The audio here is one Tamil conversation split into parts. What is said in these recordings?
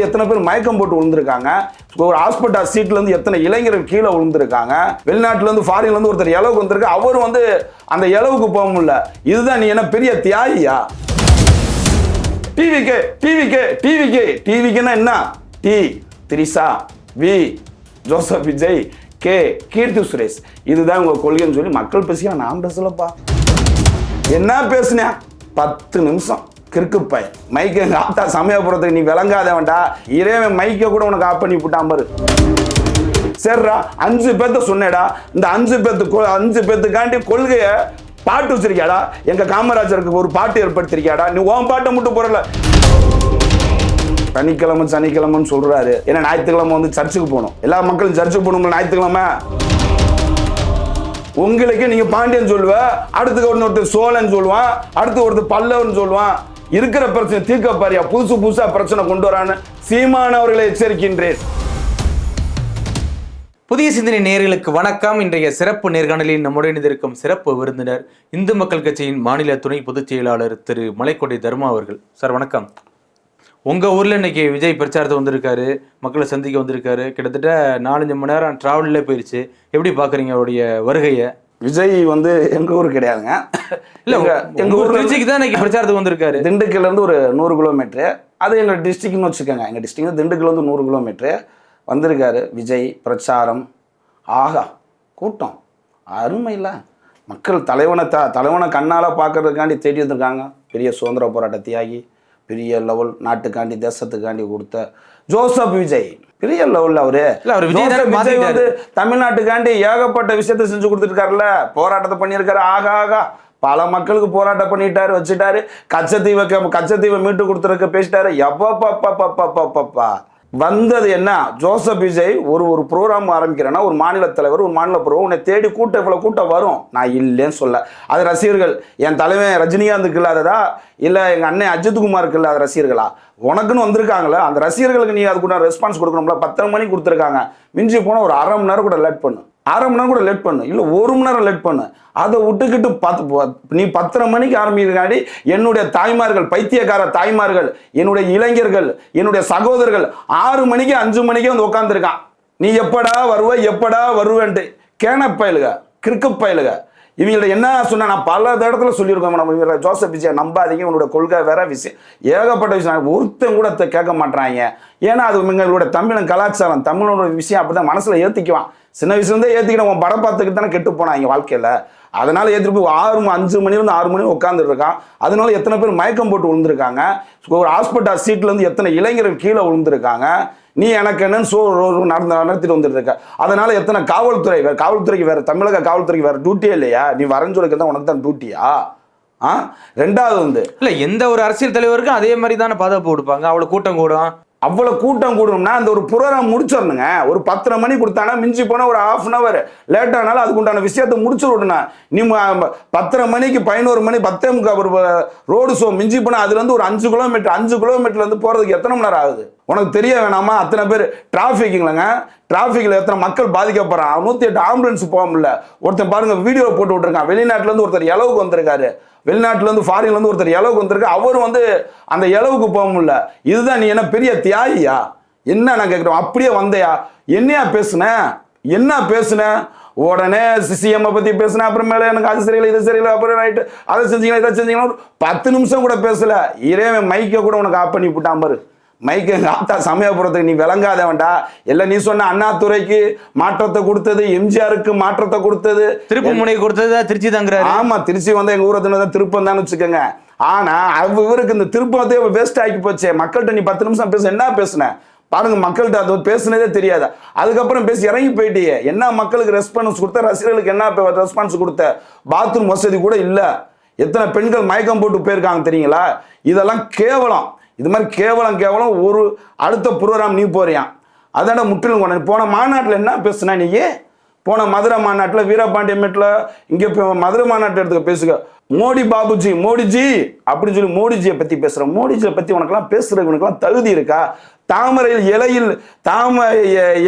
எத்தனை பேர் மயக்கம் போட்டு விழுந்திருக்காங்க? ஒரு ஹாஸ்பிட்டல் சீட்ல இருந்து எத்தனை இளைஞர்கள் கீழே விழுந்திருக்காங்க? வெளிநாட்டுல இருந்து ஃபாரின்ல இருந்து ஒருத்தர் இளவுக்கு வந்திருக்கு. அவர் வந்து அந்த இளவுக்கு போக முடியல. இதுதான் நீ என்ன பெரிய தியாகியா? டிவிக்கு டிவிக்கு டிவிக்கு டிவிக்குன்னா என்ன? T Trisha V Joseph Vijay. K Keerthy Suresh. இதுதான் உங்க கொள்கைன்னு சொல்லி மக்கள் பேசியா நான் பேசலப்பா. என்ன பேசுனேன்? பத்து நிமிஷம். கிறுக்கு பையன் மைக்கு எங்க ஆத்தா சமயபுரத்துக்கு நீ விளங்காதவன்டா. இறைவன் மைக்கை கூட உனக்கு ஆஃப் பண்ணி விட்டான் பாரு. சரிடா அஞ்சு பேர்த்த சொன்னேடா. இந்த அஞ்சு பேர்த்து அஞ்சு பேர்த்துக்காண்டி கொள்கையை பாட்டு வச்சிருக்கியாடா. எங்க காமராஜருக்கு ஒரு பாட்டு ஏற்படுத்திருக்கியாடா. நீ ஓம் பாட்டை மட்டும் போறல சனிக்கிழமை சனிக்கிழமைன்னு சொல்றாரு. ஏன்னா ஞாயிற்றுக்கிழமை வந்து சர்ச்சுக்கு போகணும். எல்லா மக்களும் சர்ச்சுக்கு போகணும்ல ஞாயிற்றுக்கிழமை? உங்களுக்கு நீங்க பாண்டியன் சொல்லுவ அடுத்து ஒருத்தர் சோழன் சொல்லுவான் அடுத்து ஒருத்தர் பல்லவன் சொல்லுவான். இருக்கிற பிரச்சனை தீர்க்க பாரியா? புதுசு புதுசா பிரச்சனை கொண்டு வரான்னு சீமானவர்களை எச்சரிக்கின்றேன். புதிய சிந்தனை நேர்களுக்கு வணக்கம். இன்றைய சிறப்பு நேர்காணலில் நம்முடன் இணைந்திருக்கும் சிறப்பு விருந்தினர் இந்து மக்கள் கட்சியின் மாநில துணை பொதுச் செயலாளர் திரு. மலைக்கோட்டை தர்மா அவர்கள். சார் வணக்கம். உங்கள் ஊரில் இன்னைக்கு விஜய் பிரச்சாரத்தை வந்திருக்காரு மக்களை சந்திக்க வந்திருக்காரு. கிட்டத்தட்ட நாலஞ்சு மணி நேரம் ட்ராவலில் போயிடுச்சு எப்படி பார்க்குறீங்க அவருடைய வருகையை? விஜய் வந்து எங்க ஊர் கிடையாதுங்க. இல்ல எங்க இருந்து திருச்சிக்கு தான் இன்னைக்கு பிரச்சாரத்துக்கு வந்திருக்காரு. திண்டுக்கல்ல இருந்து ஒரு நூறு கிலோமீட்டர். அது எங்க டிஸ்ட்ரிக்ட்னு வச்சுக்கோங்க. எங்க டிஸ்ட்ரிக்ட் திண்டுக்கல்ல இருந்து நூறு கிலோமீட்டர். வந்திருக்காரு விஜய் பிரச்சாரம். ஆகா கூட்டம். அருமை இல்ல. மக்கள் தலைவனை த தலைவனை கண்ணால் பார்க்கறதுக்காண்டி தேடி வந்திருக்காங்க. பெரிய சுதந்திர போராட்ட தியாகி பெரிய லெவல் நாட்டுக்காண்டி தேசத்துக்காண்டி கொடுத்த ஜோசப் விஜய். பெரிய லெவல்ல அவரு. விஜய். வந்து தமிழ்நாட்டுக்காண்டி ஏகப்பட்ட விஷயத்தை செஞ்சு கொடுத்துருக்காருல்ல. போராட்டத்தை பண்ணியிருக்காரு. ஆகா ஆகா. பல மக்களுக்கு போராட்டம் பண்ணிட்டாரு வச்சுட்டாரு. கச்சத்தீவை கச்சத்தீவை மீட்டு கொடுத்துருக்க பேசிட்டாரு. எப்பப்பா வந்தது என்ன? ஜோசப் விஜய் ஒரு ஒரு ப்ரோக்ராம் ஆரம்பிக்கிறேன்னா ஒரு மாநில தலைவர் ஒரு மாநில ப்ரோ உன்னை தேடி கூட்டம் இவ்வளோ கூட்டம் வரும். நான் இல்லைன்னு சொல்ல. அது ரசிகர்கள். என் தலைவன் ரஜினிகாந்துக்கு இல்லாததா இல்லை எங்கள் அண்ணன் அஜித்குமாருக்கு இல்லாத ரசிகர்களா? உனக்குன்னு வந்திருக்காங்களே அந்த ரசிகர்களுக்கு நீ அதுக்குள்ள ரெஸ்பான்ஸ் கொடுக்கணும்ல பத்தரை மணி கொடுத்துருக்காங்க. மிஞ்சி போனால் ஒரு அரை மணி நேரம் கூட லேட் பண்ணு. அரை மணி நேரம் கூட லேட் பண்ணு. இல்லை ஒரு மணி நேரம் லேட் பண்ணு. அதை விட்டுக்கிட்டு பத்து நீ பத்தரை மணிக்கு ஆரம்பிக்கிறாடி என்னுடைய தாய்மார்கள் பைத்தியக்கார தாய்மார்கள் என்னுடைய இளைஞர்கள் என்னுடைய சகோதரர்கள் ஆறு மணிக்கு அஞ்சு மணிக்கே வந்து உட்காந்துருக்கான் நீ எப்படா வருவ எப்படா வருவேன்ட்டு. கேன பயலுக கிறுக்கு பயலுக. இவங்கள்ட்ட என்ன சொன்னா நான் பல இடத்துல சொல்லியிருக்கோம் நம்ம இவரை ஜோசப் விஜய் நம்பாதீங்க உங்களோட கொள்கை வேற விஷயம் ஏகப்பட்ட விஷயம். ஒருத்தன் கூட கேட்க மாட்டாங்க ஏன்னா அது எங்களோட தமிழன் கலாச்சாரம் தமிழனோட விஷயம் அப்படிதான் மனசுல ஏத்திக்குவான். சின்ன வயசுலேருந்தே ஏற்றிக்கிட்டு உன் படம் பார்த்துக்கிட்டு தானே கெட்டு போனாங்க வாழ்க்கையில. அதனால ஏற்றிட்டு போய் ஆறு அஞ்சு மணிலேருந்து ஆறு மணி உட்காந்துட்டு இருக்கான் அதனால எத்தனை பேர் மயக்கம் போட்டு விழுந்திருக்காங்க. ஒரு ஹாஸ்பிட்டல் சீட்ல இருந்து எத்தனை இளைஞர்கள் கீழே விழுந்திருக்காங்க. நீ எனக்கு என்னன்னு சோ நடந்து நடத்திட்டு வந்துட்டு இருக்க அதனால எத்தனை காவல்துறை வேற காவல்துறைக்கு வேற தமிழக காவல்துறைக்கு வேற டியூட்டியே இல்லையா? நீ வரஞ்சொலுக்கு தான் உனக்கு தான் டியூட்டியா ஆ? ரெண்டாவது வந்து இல்ல எந்த ஒரு அரசியல் தலைவருக்கும் அதே மாதிரி தானே பாதுகாப்பு கொடுப்பாங்க? அவ்வளவு கூட்டம் கூடும். அவ்வளவு கூட்டம் கூடணும்னா அந்த ஒரு ப்ரோக்ராம் முடிச்சிடணுங்க. ஒரு பத்தரை மணி கொடுத்தானா மிஞ்சி போனா ஒரு ஹாஃப் அன் அவர் லேட் ஆனாலும் அதுக்கு உண்டான விஷயத்தை முடிச்சு விடணும். நீ பத்தரை மணிக்கு பதினோரு மணி பத்தே முக்கால் ஒரு ரோடு ஷோ மிஞ்சி போனா அதுல இருந்து ஒரு அஞ்சு கிலோமீட்டர் அஞ்சு கிலோமீட்டர்ல இருந்து போறதுக்கு எத்தனை மணி நேரம் ஆகுது? உனக்கு தெரிய வேணாமா? அத்தனை பேர் டிராஃபிக்லங்க டிராஃபிக்கில் எத்தனை மக்கள் பாதிக்கப்படுறான்? நூற்றி எட்டு ஆம்புலன்ஸ் போக முடியல. ஒருத்தன் பாருங்க வீடியோ போட்டு விட்ருக்கான் வெளிநாட்டிலேருந்து ஒருத்தர் இளவுக்கு வந்திருக்காரு. வெளிநாட்டிலேருந்து ஃபாரின்லேருந்து ஒருத்தர் இளவுக்கு வந்திருக்கு அவர் வந்து அந்த இளவுக்கு போக முடியல. இதுதான் நீ என்ன பெரிய தியாகியா? என்ன நான் கேட்குறோம் அப்படியே வந்தையா? என்னையா பேசுன? என்ன பேசுன? உடனே சிஎம் பத்தி பேசுன அப்புறமேல எனக்கு அது சரியில்லை இது சரியில்லை அப்புறம் ரைட்டு அதை செஞ்சீங்களா இதை செஞ்சீங்களா ஒரு பத்து நிமிஷம் கூட பேசல. இறைவன் மைக்கை கூட உனக்கு ஆஃப் பண்ணி விட்டான் பாரு. மைக்கு ஆத்தா சமயபுரத்துக்கு நீ விளங்காத வேண்டா எல்லாம் நீ சொன்ன அண்ணாதுரைக்கு மாற்றத்தை கொடுத்தது எம்ஜிஆருக்கு மாற்றத்தை கொடுத்தது. திருப்பு முனை கொடுத்தது திருச்சி தாங்கிறாரு ஆமா திருச்சி வந்து எங்க ஊரை தான் திருப்பம் தான் வச்சுக்கோங்க. ஆனா அவ இவருக்கு இந்த திருப்பத்தே வேஸ்ட் ஆக்கி போச்சே. மக்கள்கிட்ட நீ பத்து நிமிஷம் பேச என்ன பேசுன? பாருங்க மக்கள்கிட்ட அது பேசுனதே தெரியாது. அதுக்கப்புறம் பேசி இறங்கி போயிட்டியே. என்ன மக்களுக்கு ரெஸ்பான்ஸ் கொடுத்த? ரசிகர்களுக்கு என்ன ரெஸ்பான்ஸ் கொடுத்த? பாத்ரூம் வசதி கூட இல்ல. எத்தனை பெண்கள் மயக்கம் போட்டு போயிருக்காங்க தெரியுங்களா? இதெல்லாம் கேவலம். இது மாதிரி கேவலம் கேவலம் ஒரு அடுத்த ப்ரோக்ராம் நீ போறியான் அதான முற்றிலும் கொண்டு போன மாநாட்டில் என்ன பேசுனா நீ? போன மதுரை மாநாட்டில் வீரபாண்டியமேட்டில் இங்கே இங்கே மதுரை மாநாட்டு எடுத்துக்க பேசுக. மோடி பாபுஜி மோடிஜி அப்படின்னு சொல்லி மோடிஜியை பற்றி பேசுகிறேன் மோடிஜியை பற்றி உனக்கெல்லாம் பேசுறதுக்கு உனக்கெல்லாம் தகுதி இருக்கா? தாமரையில் இலையில் தாம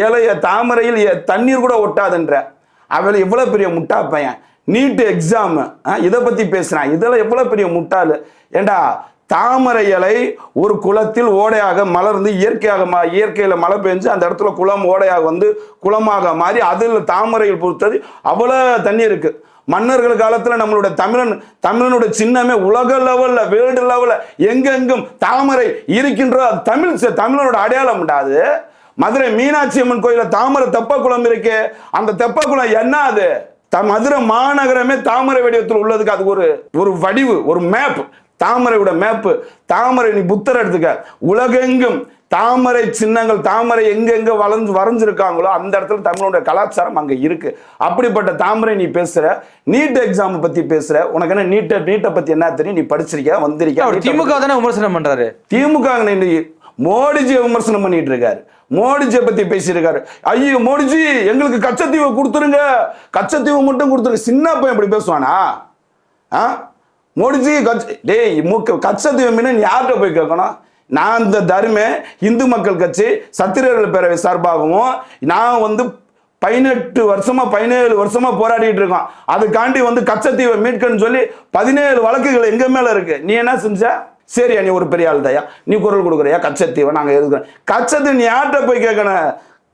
இலைய தாமரையில் தண்ணீர் கூட ஒட்டாதுன்ற. அவளை எவ்வளோ பெரிய முட்டா பையன்? நீட்டு எக்ஸாமு இதை பற்றி பேசுகிறான் இதெல்லாம் எவ்வளோ பெரிய முட்டாள்? ஏண்டா தாமரை இலை ஒரு குளத்தில் ஓடையாக மலர்ந்து இயற்கையாக மா இயற்கையில் மழை பெஞ்சு அந்த இடத்துல குளம் ஓடையாக வந்து குளமாக மாறி அதில் தாமரையில் பொறுத்தது அவ்வளோ தண்ணி இருக்குது மன்னர்கள் காலத்தில் நம்மளுடைய தமிழன் தமிழனுடைய சின்னமே உலக லெவலில் வேர்ல்டு லெவலில் எங்கெங்கும் தாமரை இருக்கின்ற அது தமிழ் தமிழனோட அடையாளம் உண்டாது மதுரை மீனாட்சி அம்மன் கோயிலில் தாமரை தெப்ப குளம் இருக்கே. அந்த தெப்பக்குளம் என்ன அது? த- மதுரை மாநகரமே தாமரை வடிவத்தில் உள்ளதுக்கு அது ஒரு ஒரு வடிவு ஒரு மேப் தாமரையோட மேப்பு. தாமரை நீ புத்தர் எடுத்துக்க. உலகெங்கும் தாமரை சின்னங்கள் தாமரை எங்கெங்க வளைஞ்சு வரைஞ்சிருக்காங்களோ அந்த இடத்துல தமிழோட கலாச்சாரம் அங்க இருக்கு. அப்படிப்பட்ட தாமரை நீ பேசுற நீட் எக்ஸாம் பத்தி பேசுற உனக்கு என்ன நீட்டை நீட்டை பத்தி என்ன தெரியும்? நீ படிச்சிருக்க வந்திருக்க திமுக தானே விமர்சனம் பண்றாரு. திமுக மோடிஜியை விமர்சனம் பண்ணிட்டு இருக்காரு. மோடிஜியை பத்தி பேசியிருக்காரு. ஐயோ மோடிஜி எங்களுக்கு கச்சத்தீவை கொடுத்துருங்க. கச்சத்தீவை மட்டும் கொடுத்துருங்க. சின்ன பையன் இப்படி பேசுவானா? ஆ? முடிஞ்சு கச்ச டேய் மூக்க கச்சத்தீவை மீன் நீ யார்கிட்ட போய் கேட்கணும்? நான் இந்த தர்மே இந்து மக்கள் கட்சி சத்திரியர்கள் பேரவை சார்பாகவும் நான் வந்து பதினெட்டு வருஷமா பதினேழு வருஷமா போராடிட்டு இருக்கோம். அதுக்காண்டி வந்து கச்சத்தீவை மீட்கன்னு சொல்லி பதினேழு வழக்குகள் எங்க மேல இருக்கு? நீ என்ன செஞ்ச? சரியா நீ ஒரு பெரிய ஆள் தயா நீ குரல் கொடுக்குறியா? கச்சத்தீவை நாங்க எதுக்குறோம் கச்சத்தீவு நீ யார்கிட்ட போய் கேட்கணும்?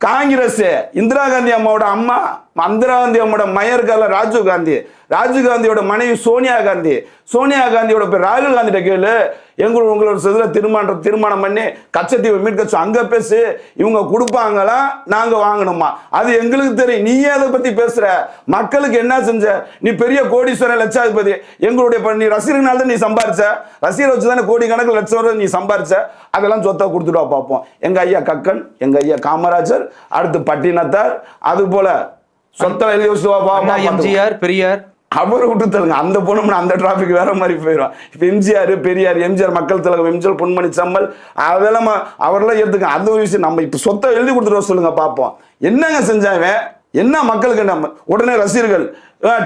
காங்கிரஸ் இந்திரா காந்தி அம்மாவோட அம்மா. இந்திரா காந்தி அவங்களோட மயர் இருக்கார்ல ராஜீவ் காந்தி. ராஜீவ் காந்தியோட மனைவி சோனியா காந்தி. சோனியா காந்தியோட பேர் ராகுல் காந்திட்ட கேளு. எங்களோட உங்களோட இதில் திருமணம் திருமணம் பண்ணி கச்சத்தீவை மீட்க அங்கே அங்க பேசு. இவங்க கொடுப்பாங்களா? நாங்க வாங்கணுமா? அது எங்களுக்கு தெரியும். நீ அதை பத்தி பேசுற? மக்களுக்கு என்ன செஞ்ச? நீ பெரிய கோடீஸ்வரன் லட்சாதிபதி. எங்களுடைய ப- நீ ரசிகர்னால தான் நீ சம்பாரிச்ச. ரசிகர் வச்சு தானே கோடி கணக்கில் லட்சம் நீ சம்பாரிச்ச. அதெல்லாம் சொத்தை கொடுத்துட்டு பார்ப்போம் எங்க ஐயா கக்கன் எங்க ஐயா காமராஜர் அடுத்து பட்டினத்தார். அது போல சொத்தை எழுதி வச்சுட்டு வா, வா, அண்ணா வா, பார்த்துக்கலாம். எம்ஜிஆர் பெரியார். அவரை விட்டு தருங்க அந்த பொண்ணு அந்த டிராபிக் வேற மாதிரி போயிடும். இப்போ எம்ஜிஆர் பெரியார் எம்ஜிஆர் மக்கள் திலகம் எம்ஜிஆர் பொன்மணி சம்மல் அதெல்லாம் அவரெல்லாம் எடுத்துக்க. அந்த ஒரு விஷயம். நம்ம இப்போ சொத்தை எழுதி கொடுத்துட்டு சொல்லுங்க பார்ப்போம் என்னங்க செஞ்சாவன் என்ன மக்களுக்கு நம்ம? உடனே ரசிகர்கள்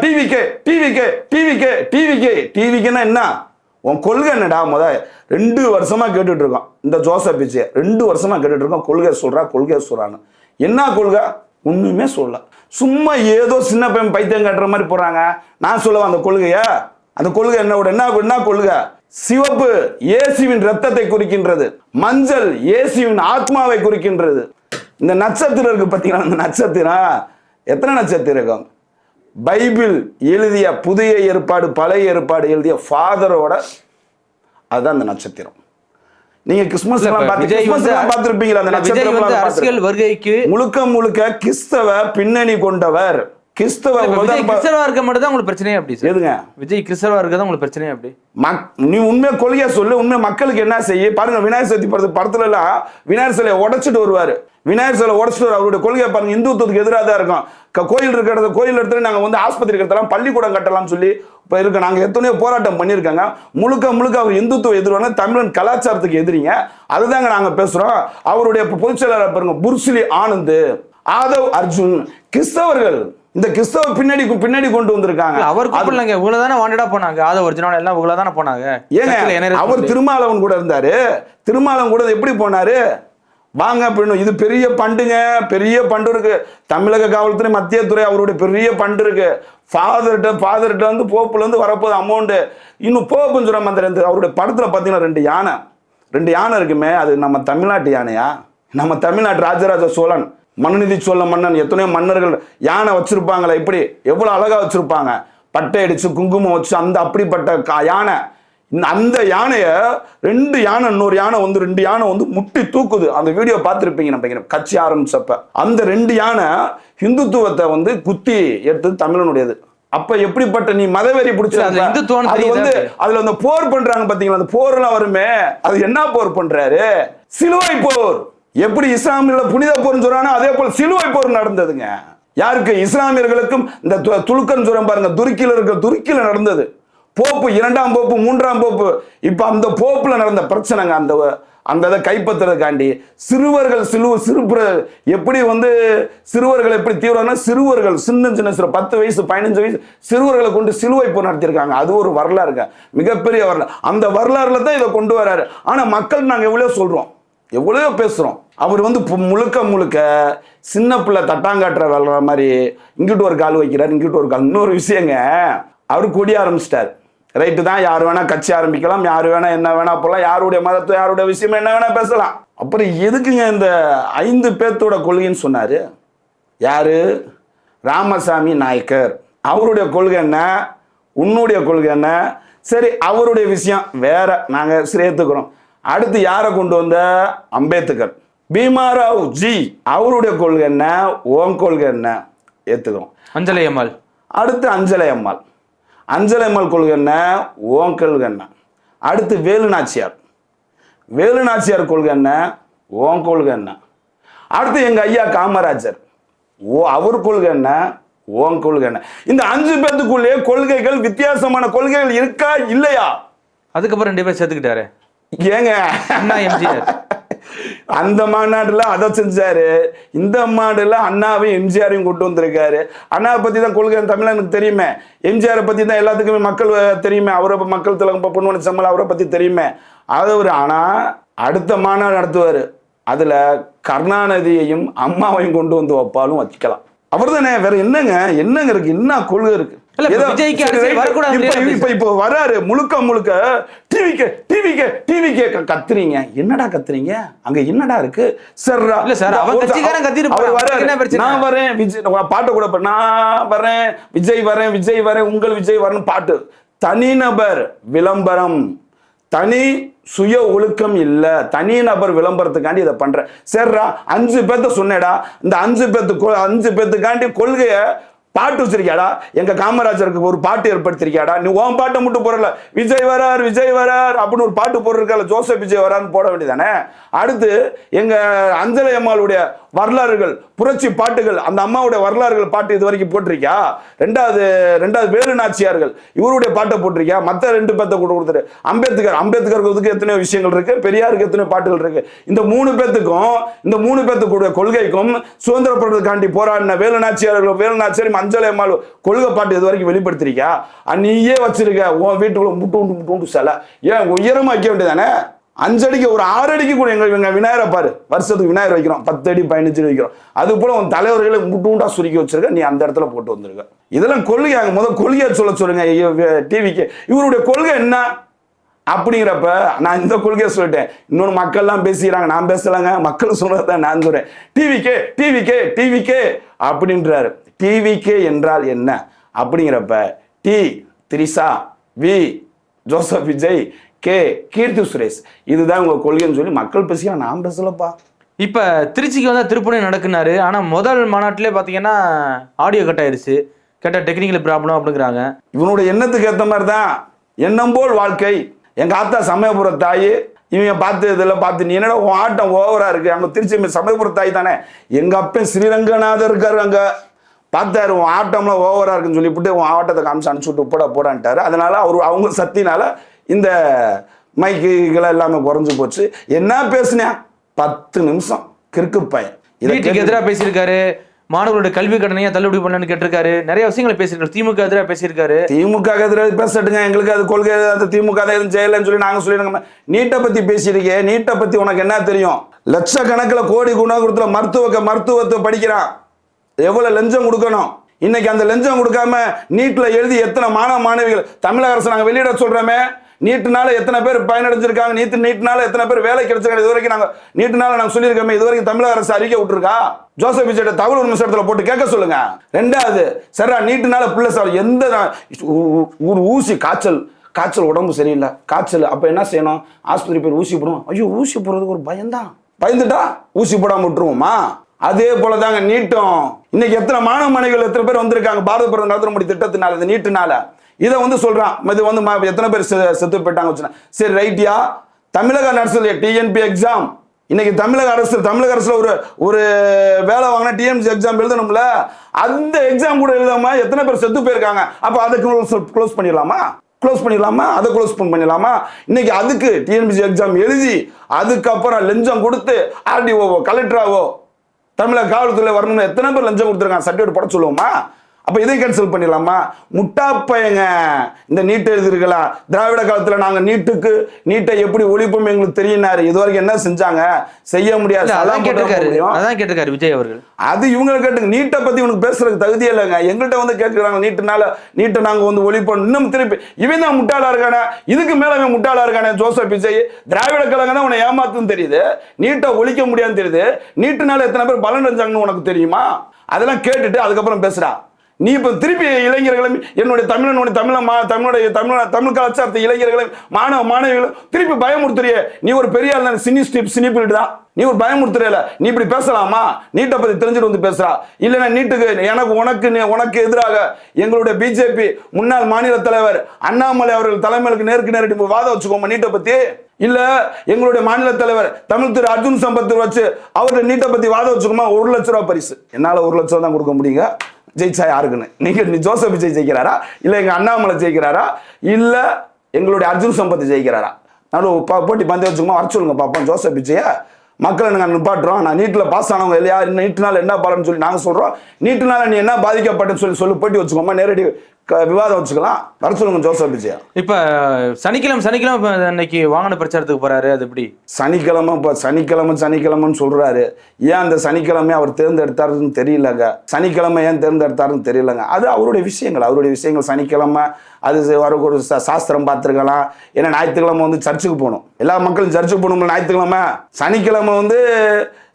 டிவிக்கே டிவிக்கே டிவிக்கே டிவிக்கே டிவிக்குன்னா என்ன? உன் கொள்கை என்னடா? முத ரெண்டு வருஷமா கேட்டுட்டு இருக்கோம். இந்த ஜோசப் பிச்சை ரெண்டு வருஷமா கேட்டுட்டு இருக்கோம். கொள்கை சொல்றா கொள்கை சொல்றான்னு. என்ன கொள்கை? ஒண்ணுமே சொல்ல. சும்மா ஏதோ சின்ன பையன் பைத்தியம் கட்டுற மாதிரி போறாங்க நான் சொல்லுவேன் அந்த கொள்கைய. அந்த கொள்கை என்னோட என்ன என்ன கொள்கை? சிவப்பு இயேசுவின் ரத்தத்தை குறிக்கின்றது. மஞ்சள் இயேசுவின் ஆத்மாவை குறிக்கின்றது. இந்த நட்சத்திரம் இருக்கு பார்த்தீங்களா அந்த நட்சத்திரம் எத்தனை நட்சத்திரம் இருக்கும்? பைபிள் எழுதிய புதிய ஏற்பாடு பழைய ஏற்பாடு எழுதிய ஃபாதரோட அதுதான் அந்த நட்சத்திரம். நீங்க கிறிஸ்மஸ் இல்ல, இப்ப விஜய் வந்து பார்த்துருப்பீங்களா? அந்த நட்சத்திரம் அரசியல் வருகைக்கு முழுக்க முழுக்க கிறிஸ்தவ பின்னணி கொண்டவர். கிறிஸ்தவ கிறிஸ்தவா இருக்க மட்டும் தான் உங்களுக்கு பிரச்சனையே அப்படி எதுங்க? விஜய் கிறிஸ்தவா இருக்க தான் உங்களுக்கு பிரச்சனையே அப்படி. நீ உண்மையை கொள்கையா சொல்லு உண்மை மக்களுக்கு என்ன செய்ய? பாருங்க விநாயகர் சதுர்த்தி படத்து படத்துல எல்லாம் விநாயகர் சிலையை உடைச்சிட்டு வருவாரு. விநாயகர் சிலை உடைச்சிட்டு. அவருடைய கொள்கையை பாருங்க இந்துத்துவத்துக்கு எதிராக தான் இருக்கும். கோயில் இருக்கிற இடத்துல கோயில் இடத்துல நாங்க வந்து ஆஸ்பத்திரி கட்டலாம் பள்ளிக்கூடம் கட்டலாம்னு சொல்லி இப்ப இருக்க நாங்க எத்தனையோ போராட்டம் பண்ணியிருக்காங்க. முழுக்க முழுக்க அவர் இந்துத்துவ எதிர்வான தமிழன் கலாச்சாரத்துக்கு எதிரிங்க. அதுதாங்க நாங்க பேசுறோம். அவருடைய பொதுச் செயலாளர் பாருங்க புர்சிலி ஆனந்த் ஆதவ் அர்ஜுன் கிறிஸ்தவர்கள். இந்த கிறிஸ்தவ பின்னாடி பின்னாடி கொண்டு வந்திருக்காங்க. அவர் கூப்பிடலங்க இவ்வளவு தானே வாண்டடா போனாங்க. ஆத ஒரிஜினல் எல்லாம் இவ்வளவு தானே போனாங்க. ஏங்க அவர் சொல்லி. திருமாவளவன் கூட இருந்தாரு. திருமாவளவன் கூட எப்படி போனாரு? வாங்க அப்படின்னு இது பெரிய பண்டுங்க. பெரிய பண்டு இருக்கு. தமிழக காவல்துறை மத்திய துறை அவருடைய பெரிய பண்டு இருக்கு. ஃபாதர்கிட்ட ஃபாதர்கிட்ட வந்து போப்புல இருந்து வரப்போகுது அமௌண்ட் இன்னும் போப்புன்னு மாதிரி இந்த அவருடைய படத்துல பாத்தீங்கன்னா ரெண்டு யானை. ரெண்டு யானை இருக்குமே அது நம்ம தமிழ்நாட்டு யானையா? நம்ம தமிழ்நாட்டு ராஜராஜ சோழன். மனுநீதி சோழ மன்னன் எத்தனையோ மன்னர்கள் யானை வச்சிருப்பாங்களே இப்படி எவ்வளவு அழகா வச்சிருப்பாங்க. பட்டை அடிச்சு குங்குமம் வச்சு அந்த அப்படிப்பட்ட கா- யானை. அந்த யானைய ரெண்டு யானை இன்னொரு யானை வந்து ரெண்டு யானை வந்து முட்டி தூக்குது. அந்த வீடியோ பார்த்துருப்பீங்க நம்ம கட்சி ஆரம்பிச்சப்ப. அந்த ரெண்டு யானை ஹிந்துத்துவத்தை வந்து குத்தி எடுத்தது தமிழனுடையது. அப்ப எப்படிப்பட்ட நீ மதவெறி பிடிச்ச அது வந்து? அதுல அந்த போர் பண்றாங்க பாத்தீங்களா? அந்த போர் எல்லாம் வருமே அது என்ன போர் பண்றாரு? சிலுவை போர். எப்படி இஸ்லாமியர்கள புனித போர்னு சொல்றானோ அதே போல் சிலுவை போர் நடந்ததுங்க. யாருக்கு? இஸ்லாமியர்களுக்கும் இந்த து- துலுக்கன் சொல்றேன் பாருங்க துருக்கியில் இருக்கிற துருக்கியில் நடந்தது. போப்பு இரண்டாம் போப்பு மூன்றாம் போப்பு இப்போ அந்த போப்பில் நடந்த பிரச்சனைங்க அந்த அந்த இதை கைப்பற்றுறதுக்காண்டி. சிறுவர்கள் சிலுவ சிறுபுற எப்படி வந்து சிறுவர்கள் எப்படி தீவிரம்னா சிறுவர்கள் சின்ன சின்ன சிறு பத்து வயசு பதினஞ்சு வயசு சிறுவர்களை கொண்டு சிலுவை போர் நடத்தியிருக்காங்க. அது ஒரு வரலாறுங்க. மிகப்பெரிய வரலாறு. அந்த வரலாறுல தான் இதை கொண்டு வராரு. ஆனால் மக்கள் நாங்கள் எவ்வளோ சொல்கிறோம் எவ்வளோ பேசுகிறோம் அவர் வந்து பு- முழுக்க முழுக்க சின்ன பிள்ளை தட்டாங்காட்டுற வளர்ற மாதிரி இங்கிட்டு ஒரு கால் வைக்கிறார் இங்கிட்டு ஒரு கால். இன்னொரு விஷயங்க அவர் கொடி ஆரம்பிச்சிட்டார். ரைட்டு தான் யார் வேணால் கட்சி ஆரம்பிக்கலாம் யார் வேணால் என்ன வேணால் போகலாம் யாருடைய மதத்தை யாருடைய விஷயம் என்ன வேணால் பேசலாம். அப்புறம் எதுக்குங்க இந்த ஐந்து பேர்த்தோட கொள்கைன்னு சொன்னார்? யார்? ராமசாமி நாயக்கர். அவருடைய கொள்கை என்ன? உன்னுடைய கொள்கை என்ன? சரி அவருடைய விஷயம் வேற. நாங்கள் சரி ஏற்றுக்கிறோம் அடுத்து யாரை கொண்டு வந்த? அம்பேத்கர். பீமாராவ் ஜி அவருடைய கொள்கை என்ன? ஓன் கொள்கை என்ன? ஏத்துக்கிறோம். அஞ்சலி அம்மாள். அடுத்து அஞ்சலை அம்மாள். அஞ்சலை அம்மாள் கொள்கை என்ன? ஓன் கொள்கை என்ன? அடுத்து வேலு நாச்சியார். வேலு நாச்சியார் கொள்கை என்ன? ஓன் கொள்கை என்ன? அடுத்து எங்க ஐயா காமராஜர். ஓ அவர் கொள்கை என்ன? ஓன் கொள்கை என்ன? இந்த அஞ்சு பேத்துக்குள்ளே கொள்கைகள் வித்தியாசமான கொள்கைகள் இருக்கா? இல்லையா? அதுக்கப்புறம் ரெண்டு பேர் சேர்த்துக்கிட்டாரு. ஏங்க? அண்ணா எம்ஜிஆர். அந்த மாநாடுல அதை செஞ்சாரு. இந்த மாநாடுல அண்ணாவையும் எம்ஜிஆரையும் கொண்டு வந்திருக்காரு. அண்ணாவை பத்தி தான் கொள்கை தமிழனுக்கு தெரியுமே. எம்ஜிஆரை பத்தி தான் எல்லாத்துக்குமே மக்கள் தெரியுமே. அவரை மக்கள் திலகம் பொன்மணி செம்மல் அவரை பத்தி தெரியுமே. அது ஒரு ஆனா அடுத்த மாநாடு நடத்துவாரு. அதுல கருணாநிதியையும் அம்மாவையும் கொண்டு வந்து வைப்பாலும் வச்சுக்கலாம். அவர் தானே வேற என்னங்க? என்னங்க இருக்கு? என்ன கொள்கை இருக்கு? இப்ப வராரு முழுக்க முழுக்க. டிவிக்கு டிவிக்கு டிவிக்கு கத்துறீங்க. என்னடா கத்துறீங்க? அங்க என்னடா இருக்கு? சர்ரா இல்ல சார், அவன் கட்சிக்காரன் கத்திட்டு அவர்? நான் வரேன் விஜய் பாட்டு கூட நான் வரேன் விஜய் வரேன் விஜய் வரேன் உங்கள் விஜய் வரேன் பாட்டு. தனிநபர் விளம்பரம். தனி சுய ஒழுக்கம் இல்லை தனி நபர் விளம்பரத்துக்காண்டி இதை பண்ணுறேன் சரிடா அஞ்சு பேர்த்த சொன்னேடா. இந்த அஞ்சு பேர்த்து அஞ்சு பேர்த்துக்காண்டி கொள்கையை பாட்டு வச்சிருக்கியாடா? எங்க காமராஜருக்கு ஒரு பாட்டு ஏற்படுத்திருக்கியாடா? நீ உன் பாட்டை மட்டும் போடல. விஜய் வரார் விஜய் வரார் அப்படின்னு ஒரு பாட்டு போடுறதுக்கால ஜோசப் விஜய் வரான்னு போட வேண்டியதானே அடுத்து எங்க அஞ்சலி அம்மாளுடைய வரலாறுகள் புரட்சி பாட்டுகள் அந்த அம்மாவுடைய வரலாறுகள் பாட்டு இது வரைக்கும் போட்டிருக்கியா? ரெண்டாவது ரெண்டாவது வேலு நாச்சியார்கள் இவருடைய பாட்டை போட்டிருக்கியா? மத்த ரெண்டு பேர்த்த கூட கொடுத்துரு. அம்பேத்கர் அம்பேத்கருக்கு எத்தனையோ விஷயங்கள் இருக்கு பெரியாருக்கு எத்தனையோ பாட்டுகள் இருக்கு. இந்த மூணு பேத்துக்கும் இந்த மூணு பேத்துக்குடைய கொள்கைக்கும் சுதந்திர போராட்டத்துக்காண்டி போராடின வேலு நாச்சியார்கள் வேலு நாச்சியார் அஞ்சலி அம்மாள் கொள்கை பாட்டு இது வரைக்கும் வெளிப்படுத்திருக்கியா? அஹ் நீயே வச்சிருக்க. உன் வீட்டுக்குள்ள முட்டு உண்டு முட்டு உண்டு சிலை. ஏன் உயரமா வைக்க வேண்டியதானே? அஞ்சடிக்கு ஒரு ஆறு அடிக்கு கூட எங்க எங்க விநாயகரை பாரு. வருஷத்துக்கு விநாயகர் வைக்கிறோம். பத்து அடி பதினஞ்சு அடி வைக்கிறோம். அது போல உன் தலைவர்களை முட்டுண்டா சுருக்கி வச்சிருக்க. நீ அந்த இடத்துல போட்டு வந்திருக்க. இதெல்லாம் கொள்கையாங்க முதல் கொள்கையை சொல்ல சொல்லுங்க. டிவிக்கு இவருடைய கொள்கை என்ன? அப்படிங்கிறப்ப நான் இந்த கொள்கையை சொல்லிட்டேன். இன்னொன்று மக்கள்லாம் பேசிக்கிறாங்க. நான் பேசலைங்க. மக்கள் சொல்றதான் நான் சொல்றேன். டிவிக்கே டிவிக்கே டிவிக்கே அப்படின்றாரு. டிவிக்கே என்றால் என்ன? அப்படிங்கிறப்ப T Trisha V Joseph Vijay K Keerthy Suresh. இதுதான் உங்க கொள்கைன்னு சொல்லி மக்கள் பேசிக்கலாம் நான் பேசலப்பா. இப்ப திருச்சிக்கு வந்தா திருப்பணி நடக்குனாரு. ஆனா முதல் மாநாட்டிலே பாத்தீங்கன்னா ஆடியோ கட் ஆயிருச்சு. கேட்டா டெக்னிக்கல் ப்ராப்ளம் அப்படிங்கிறாங்க. இவனுடைய எண்ணத்துக்கு ஏற்ற மாதிரி தான் எண்ணம் போல் வாழ்க்கை. எங்க ஆத்தா சமயபுர தாய் இவங்க பார்த்து இதெல்லாம் பார்த்து நீ என்னடா உன் ஆட்டம் ஓவரா இருக்கு? அங்க திருச்சி சமயபுர தாய் தானே? எங்க அப்பன் ஸ்ரீரங்கநாதர் இருக்காரு அங்க. பார்த்தாரு உன் ஆட்டம்லாம் ஓவரா இருக்குன்னு சொல்லிவிட்டு உன் ஆட்டத்தை காமிச்சு அனுப்பிச்சு விட்டு போட போடான்ட்டாரு. அதனால அவர் அவங்க சக்தினால இந்த மைக்குகளை எல்லாமே குறைஞ்சு போச்சு. என்ன பேசுனேன்? பத்து நிமிஷம் கிறுக்கு பையன். எதிராக பேசியிருக்காரு. மாணவர்களுடைய கல்வி கடனையா தள்ளுபடி பண்ணலன்னு கேட்டிருக்காரு. நிறைய விஷயங்களை பேசியிருக்காரு. திமுக எதிராக பேசியிருக்காரு. திமுக எதிராக பேசட்டுங்க. எங்களுக்கு அது கொள்கை அந்த திமுக அதை எதுவும் செய்யலைன்னு சொல்லி நாங்க சொல்லிடுங்க நீட்டை பத்தி பேசியிருக்கே. நீட்டை பத்தி உனக்கு என்ன தெரியும்? லட்சக்கணக்கில் கோடி குணகுரத்துல மருத்துவ மருத்துவத்தை படிக்கிறான். எவ்வளோ லஞ்சம் கொடுக்கணும்? இன்னைக்கு அந்த லஞ்சம் கொடுக்காம நீட்டில் எழுதி எத்தனை மாணவ மாணவிகள்? தமிழக அரசு நாங்கள் வெளியிட சொல்கிறோமே நீட்டுனால எத்தனை பேர் பயனடைஞ்சிருக்காங்க? நீட்டு நீட்டுனால எத்தனை பேர் வேலை கிடைச்சிருக்காங்க? இது வரைக்கும் நாங்கள் நீட்டுனால நாங்கள் சொல்லியிருக்கோமே இது வரைக்கும் தமிழக அரசு அறிக்கை விட்டுருக்கா? ஜோசப் விஜய் தகவல் நிமிஷத்துல போட்டு கேட்க சொல்லுங்க. ரெண்டாவது சரா நீட்டுனால பிள்ளை சார் எந்த ஒரு ஊசி காய்ச்சல் காய்ச்சல் உடம்பு சரியில்லை காய்ச்சல் அப்போ என்ன செய்யணும்? ஆஸ்பத்திரி போய் ஊசி போடுவோம் ஐயோ ஊசி போடுறதுக்கு ஒரு பயம்தான். பயந்துட்டா ஊசி போடாமல் விட்டுருவோமா? அதே போல தாங்க நீட்டும். இன்னைக்கு எத்தனை மாணவ மாணவிகள் எத்தனை பேர் வந்திருக்காங்க? பாரத பிரதமர் நரேந்திர மோடி திட்டத்தினால இந்த நீட்டுனால. இதை வந்து சொல்றான். இது வந்து எத்தனை பேர் செ- செத்து போயிட்டாங்க வச்சுனா சரி ரைட்டியா தமிழக அரசு டிஎன்பி எக்ஸாம் இன்னைக்கு தமிழக அரசு தமிழக அரசுல ஒரு ஒரு வேலை வாங்கினா டிஎம்சி எக்ஸாம் எழுதணும்ல? அந்த எக்ஸாம் கூட எழுதாம எத்தனை பேர் செத்து போயிருக்காங்க? அப்ப அதை க்ளோஸ் பண்ணிடலாமா? க்ளோஸ் பண்ணிடலாமா? அதை க்ளோஸ் பண்ணிடலாமா? இன்னைக்கு அதுக்கு டிஎன்பிசி எக்ஸாம் எழுதி அதுக்கப்புறம் லஞ்சம் கொடுத்து ஆர்டிஓவோ கலெக்டராவோ தமிழக காவல்துறை வரணும்னு எத்தனை பேர் லஞ்சம் கொடுத்துருக்காங்க? சர்டிஃபிகேட் போட சொல்லுவோமா? அப்ப இதை கேன்சல் பண்ணிடலாமா? முட்டா பையங்க இந்த நீட் எழுதிருக்கலாம் திராவிட காலத்துல நாங்க நீட்டுக்கு நீட்டை எப்படி ஒழிப்போம் எங்களுக்கு தெரியினாரு இது வரைக்கும் என்ன செஞ்சாங்க? செய்ய முடியாது. அதான் கேட்டிருக்காரு. அதான் கேட்டிருக்காரு விஜய் அவர்கள். அது இவங்களை கேட்டுங்க. நீட்டை பத்தி உனக்கு பேசுறதுக்கு தகுதியே இல்லைங்க. எங்கள்கிட்ட வந்து கேட்கிறாங்க நீட்டுனால நீட்டை நாங்க வந்து ஒழிப்போம் இன்னும் திருப்பி இவன் தான் முட்டாளா இருக்கானே. இதுக்கு மேல அவன் முட்டாளா இருக்கானே ஜோசப் விஜய். திராவிட கழகம் தான் உன்னை ஏமாத்துன்னு தெரியுது. நீட்டை ஒழிக்க முடியாதுன்னு தெரியுது. நீட்டுனால எத்தனை பேர் பலன் அடைஞ்சாங்கன்னு உனக்கு தெரியுமா? அதெல்லாம் கேட்டுட்டு அதுக்கப்புறம் பேசுறா நீ இப்போ திருப்பி இளைஞர்களும் என்னுடைய தமிழனுடைய தமிழ மா தமிழுடைய தமிழ் தமிழ் கலாச்சாரத்தை இளைஞர்களும் மாணவ மாணவிகளும் திருப்பி பயமுறுத்துறிய. நீ ஒரு பெரிய ஆள் தான் சினி ஸ்டிப் சினிப்பிட்டு தான் நீ ஒரு பயமுறுத்துறையில நீ இப்படி பேசலாமா? நீட்டை பத்தி தெரிஞ்சுட்டு வந்து பேசுறா. இல்லைன்னா நீட்டுக்கு எனக்கு உனக்கு உனக்கு எதிராக எங்களுடைய பிஜேபி முன்னாள் மாநில தலைவர் அண்ணாமலை அவர்கள் தலைமையிலுக்கு நேருக்கு நேரடி வாதம் வச்சுக்கோமா நீட்டை பத்தி? இல்ல எங்களுடைய மாநில தலைவர் தமிழ் திரு அர்ஜுன் சம்பத் வச்சு அவருடைய நீட்டை பத்தி வாதம் வச்சுக்கோமா? ஒரு லட்ச ரூபா பரிசு. என்னால ஒரு லட்சம் ரூபா தான் கொடுக்க முடியுங்க. ஜெயிச்சா யாருக்குன்னு? நீங்கள் நீ ஜோசப் விஜய் ஜெயிக்கிறாரா? இல்லை எங்கள் அண்ணாமலை ஜெயிக்கிறாரா? இல்லை எங்களுடைய அர்ஜுன் சம்பத் ஜெயிக்கிறாரா? நானும் போட்டி பந்தயம் வச்சுக்கோமா வர சொல்லுங்க பாப்போம். ஜோசப் விஜய மக்களை நாங்கள் நிப்பாட்டுறோம். நான் நீட்டில் பாஸ் ஆனவங்க இல்லையா? நீட்டுனால என்ன பலன்னு சொல்லி நாங்கள் சொல்கிறோம் நீட்டுனால நீ என்ன பாதிக்கப்பட்டன்னு சொல்லி சொல்லி போட்டி வச்சுக்கோமா நேரடி விவாதம் வச்சுக்கலாம். வர சொல்லுங்க ஜோசப் விஜயா. இப்ப சனிக்கிழமை சனிக்கிழமை இப்ப இன்னைக்கு வாகன பிரச்சாரத்துக்கு போறாரு அது எப்படி? சனிக்கிழமை இப்போ சனிக்கிழமை சனிக்கிழமைன்னு சொல்றாரு. ஏன் அந்த சனிக்கிழமை அவர் தேர்ந்தெடுத்தாருன்னு தெரியலங்க. சனிக்கிழமை ஏன் தேர்ந்தெடுத்தாருன்னு தெரியலங்க. அது அவருடைய விஷயங்கள். அவருடைய விஷயங்கள் சனிக்கிழமை அது அவருக்கு ஒரு சாஸ்திரம் பார்த்துருக்கலாம். ஏன்னா ஞாயிற்றுக்கிழமை வந்து சர்ச்சுக்கு போகணும். எல்லா மக்களும் சர்ச்சுக்கு போகணும்ல ஞாயிற்றுக்கிழமை? சனிக்கிழமை வந்து